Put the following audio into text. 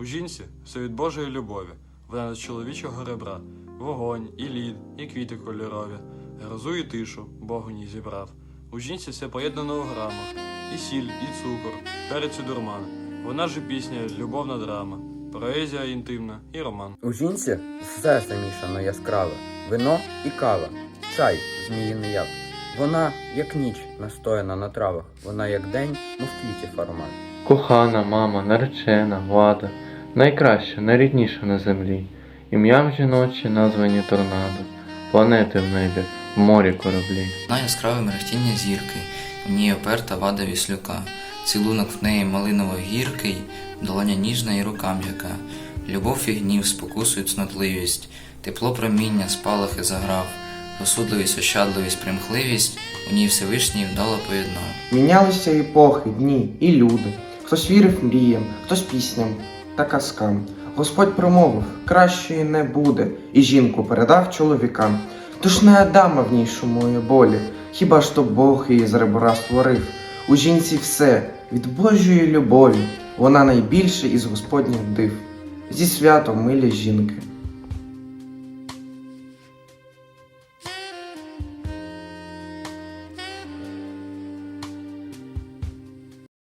У жінці все від Божої любові, вона з чоловічого ребра, вогонь, і лід, і квіти кольорові, грозу і тишу Бог у ній зібрав. У жінці все поєднано у грамах, і сіль, і цукор, перець і дурман. Вона ж пісня, любовна драма, поезія інтимна і роман. У жінці все замішано яскраве, вино і кава, чай, зміїний яд. Вона, як ніч, настояна на травах, вона як день, мов квітів аромат. Кохана мама, наречена, влада, найкраща, найрідніша на землі. Ім'ям жіночі названі торнадо, планети в небі, в морі кораблі. На яскраве мерехтіння зірки, в ній оперта вада віслюка, цілунок в неї малиново гіркий, долоня ніжна і рука м'яка. Любов і гнів спокусують цнотливість, тепло проміння, спалахи заграв, розсудливість, ощадливість, примхливість, у ній Всевишній вдало поєднав. Мінялися епохи, дні і люди. Хтось вірив мріям, хтось пісням та казкам. Господь промовив, кращої не буде, і жінку передав чоловікам. Тож не Адама в ній шумує болі, хіба ж то Бог її з ребра створив. У жінці все від Божої любові, вона найбільше із Господніх див. Зі святом милі жінки,